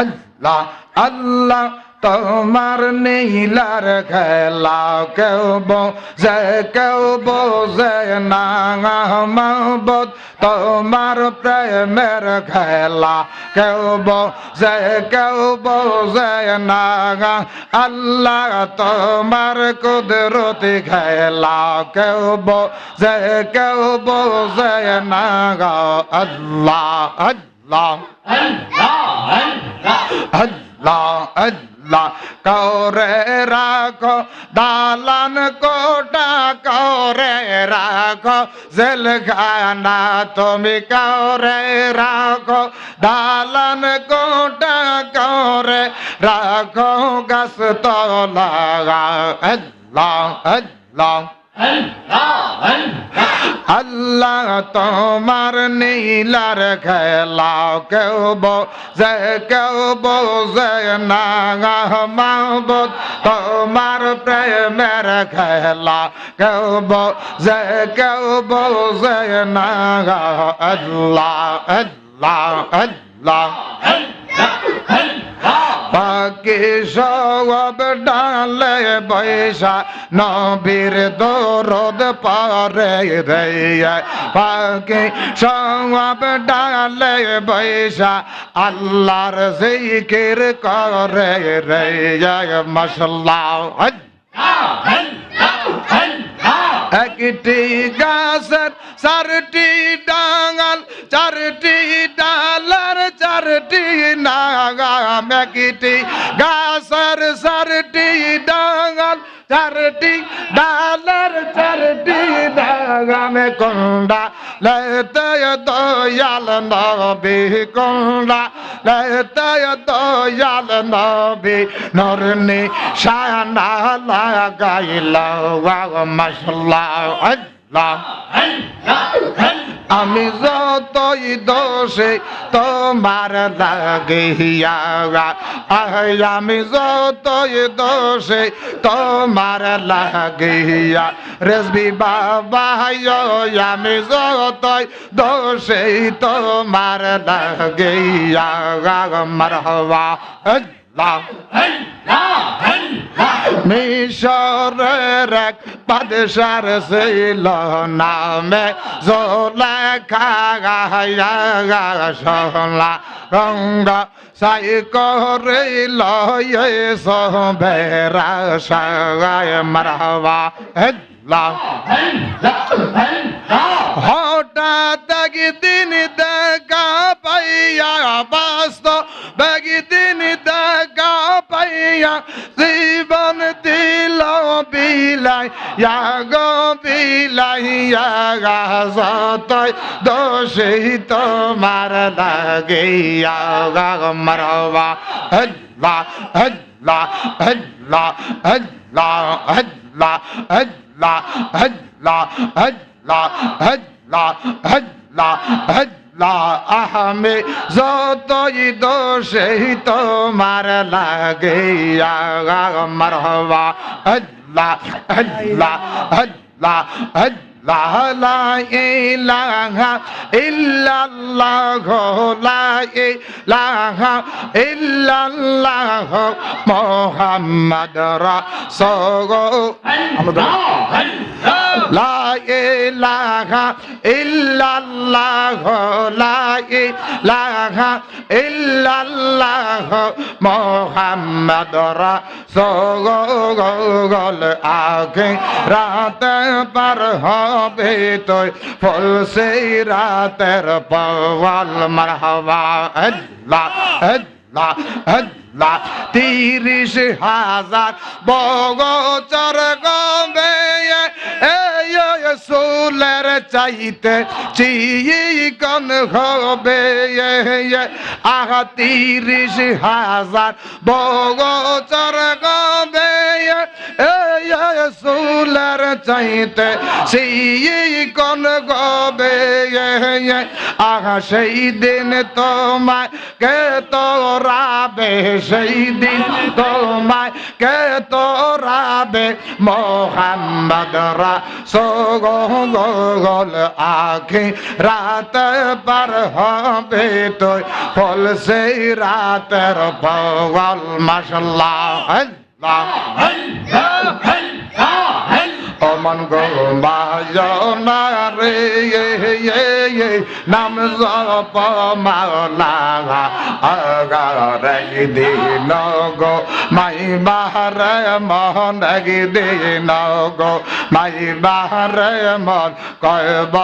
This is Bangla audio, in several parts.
আল্লাহ আল্লাহ তোমার নীলার খেলা কেউ বোঝে কেউ বোঝে না। মহবত তোমার প্রেমের খেলা কেউ বোঝে কেউ বোঝে না। আল্লাহ তোমার কুদরতি খেলা কেউ বোঝে কেউ বোঝে না। আল্লাহ আল্লাহ আল্লাহ আল্লাহ। কৌরে রাখো দালান কোটা কৌরে রাখো জেলখানা তুমি কৌরে রাখো দালান কোটা কৌরে রাখো গাছ তলা আল্লাহ আল্লাহ আল্লাহ তোমার নীলার খেলা কেউ বোঝে কেউ বোঝে না। মাহবুদ তোমার প্রেমের খেলা কেউ বোঝে কেউ বোঝে না। আল্লাহ আল্লাহ আল্লাহ। পাকি সব ডালে বৈশা, নবীর দরদ পারে রে পাকি সব ডালে বৈশা, আল্লাহর জিকির করে রে মশলা একটি গাছের চারটি ডাঙাল, চারটি ডালার চারটি নাগাম একটি গাছের চারটি ডাঙাল চারটি ডালার চারটি নাগামে কন্ডা, লেতে দয়াল নবী কন্ডা, লেতে দয়াল নবী নরনি শানা লাগাইল মশলা আল্লাহ। আমি যতই দোষে তোমার লাগিয়া আমি যতই দোষে তোমার লাগিয়া রেসবি বাবা আমি যতই দোষে তোমার লাগিয়া মারহবা আল্লাহ। মিশরের এক বাদশার ছিল নামে জোলেখা সোলা রঙ্গ সাই করিল সবেরা সাগায় হেল্লা হঠাৎ একদিন দেখা পাইয়া একদিন দেখা পাইয়া জীবন দিল বিলাই গো বিলাই যতই দোষী তোমার লাগিয়া মরবা হল্লা হল্লা হল্লা হল্লা হল্লা হল্লা হল্লা হল্লা হল্লা হল্লা হল্লা আহমে যতই দোষেই তোমার লাগে মারহবা আল্লাহ আল্লাহ আল্লাহ আল্লাহ। লা ইলাহা ইল্লাল্লাহ লা ইলাহা ইল্লাল্লাহ মুহাম্মদ রাসূল লা ইলাহা ইল্লাল্লাহ লা ইলাহা ইল্লাল্লাহ মুহাম্মদ রাসূল আগে রাতে পার হবে তুই। ফুলসে রাতের পওয়াল মারহাবা আল্লাহ আল্লাহ আল্লাহ তিরিশ হাজার বগচর গবে সোলের চাইতে চিকন হবে আহা, তিরিশ হাজার বগচর গবে রসুলের চাইতে সেই কোন গবে? আহা, সেই দিন তোমায় কে তোরাবে সেই দিন তোমায় কে তোরাবে মোহাম্মদ রাসূল আখি রাত পার হবে তো ফল, সেই রাতের ফল মাশাল্লাহ আল্লাহ অমন গো বাজনা রে নাম জপ মাওলা আগারে দিন গো। মাই বাহারে মন দিন গো। মাই বাহারে মন কয়ব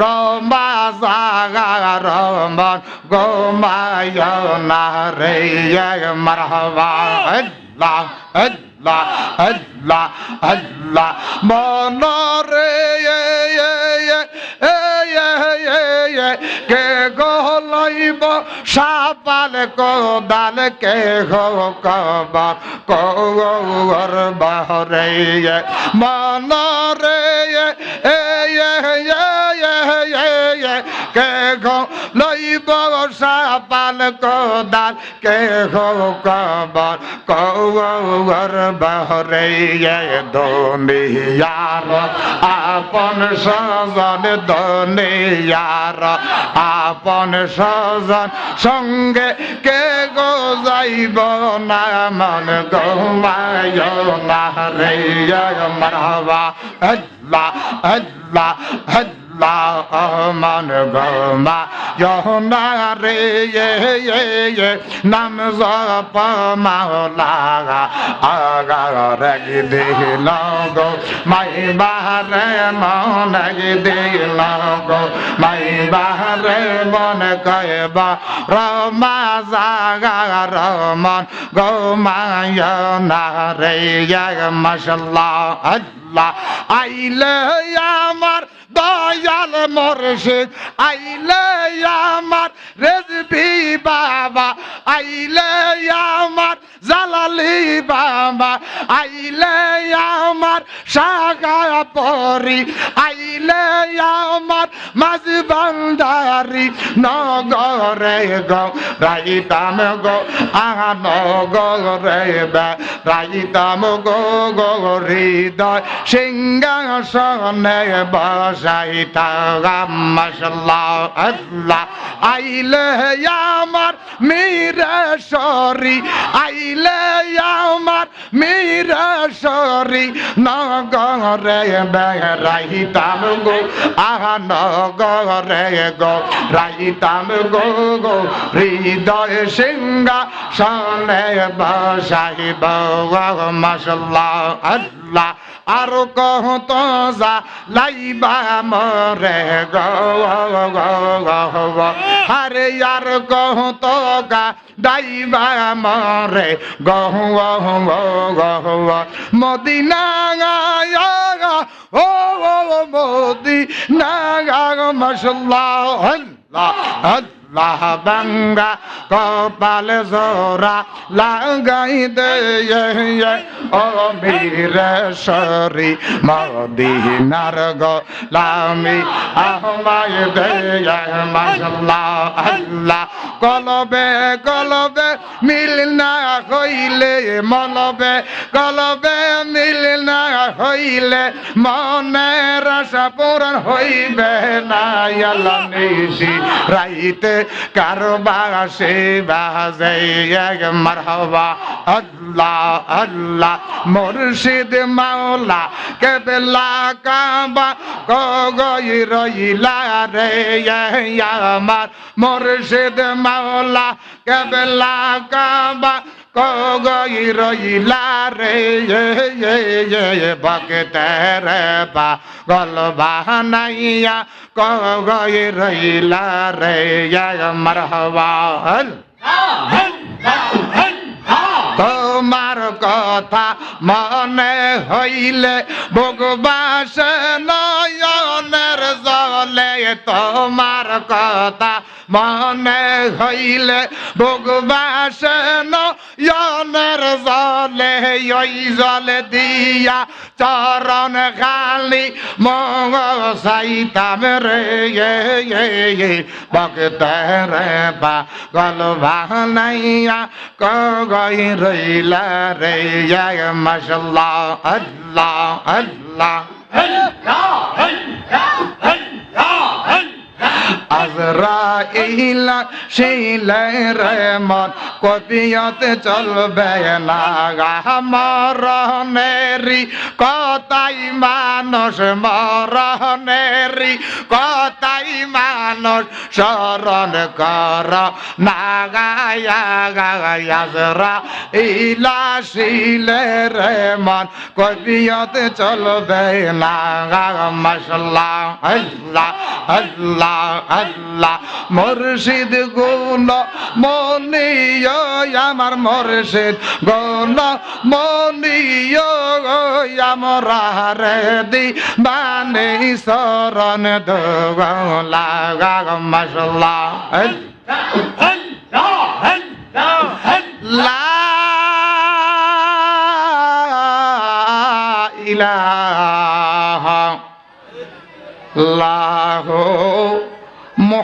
রমা জাগা রমন গো মায় না রে মারহাবা। আল্লাহ আল্লাহ আল্লাহ আল্লাহ মনরে কে গলাইব সাপাল কোদাল কে কবার কৌর বাহরে মনরে কে লইব সাপাল কোদাল কে গো কবার, কৌর বাহরে দুনিয়ার। আপন সজন দুনিয়ার, আপন সজন সঙ্গে কে গো যাইব না, মন গোমায় না রে মারহাবা, আল্লাহ আল্লাহ আল্লাহ। মন গোমা না রে নাম জপ মাওলা আগা রেগে দিল গো মাই বাহারে মন গে দিল গো মাই বাহারে মন কয়বা রমা জাগা রমন গো মায় না রে মাশাল্লাহ আল্লাহ আইলে আমার দয়াল মরশিদ আইলে আমার রেজবি বাবা আইলে আমার জালালি বাবা, আইলে আমার সাগা পরি আইলে আমার মাঝ বান্দারি নগরে গো, রাইতাম গো, আহা নগরে বে, রাইতাম গো গো সিংহাসনে বসাইতাম, মাশাল্লাহ, আল্লাহ। আইলে আমার মীরা সরি, আইলে আমার মীরা সরি নগরে বেড়াইতাম গো। আহা, নগরে গো, রাইতাম গো গো। হৃদয় সিংহা সনে বসাইব মাশাল্লাহ, আল্লাহ। আর কহ যা লাইবা মরে গো আরে কহ গা দাইবা মরে গহ মদিনা ও মদিনা মশাল্লাহ, আল্লাহ আল্লাহ। বাঙ্গা কপাল জোরা লাগাই দে ও বীর সরি মদিনার গো লামি দে মাশাল্লাহ, আল্লাহ। কলবে কলবে মিল না হইলে মলবে কলবে মিল না হইলে মনের আশা পূরণ হইবে না আল্লাহ নিশি রাইতে কারবা সে বাজে মারহাবা। আল্লাহ আল্লাহ, মুর্শিদ মাওলা, কেবলা কাবা কগই রইলা রে আমার মুর্শিদ মাওলা, কেবলা কাবা কগই রইলা রে ভক্তের বা গল বাহানাইয়া কগই রইলা রে মারহবা তোমার কথা মনে হইলে ভগবাস নয়নের জলে তোমার কথা মনে হইলে ভগবাস নয়নের জলে ওই জলে দিয়া চরণ খালি মগ সাইতাম রে বকতে রে বা গল বাহানাইয়া কগই রইলা রে মশাল্লাহ, আল্লাহ আল্লাহ। আজরাইলা, শিলে রে মন কপিয়তে চলবে না। মরণেরি কতাই মানুষ মরণেরি কতাই মানুষ। শরণ কর না গায়া গায়াজরা ইলা শিলে রে কপিয়তে চলবে না। মশলা আল্লাহ আল্লাহ। আল্লাহ, মুর্শিদ গুণ মনিয় আমার মুর্শিদ গুণ মনিয় আমরা রে দি বানে শরণ দোলা মশলা লা ইলাহা লাহ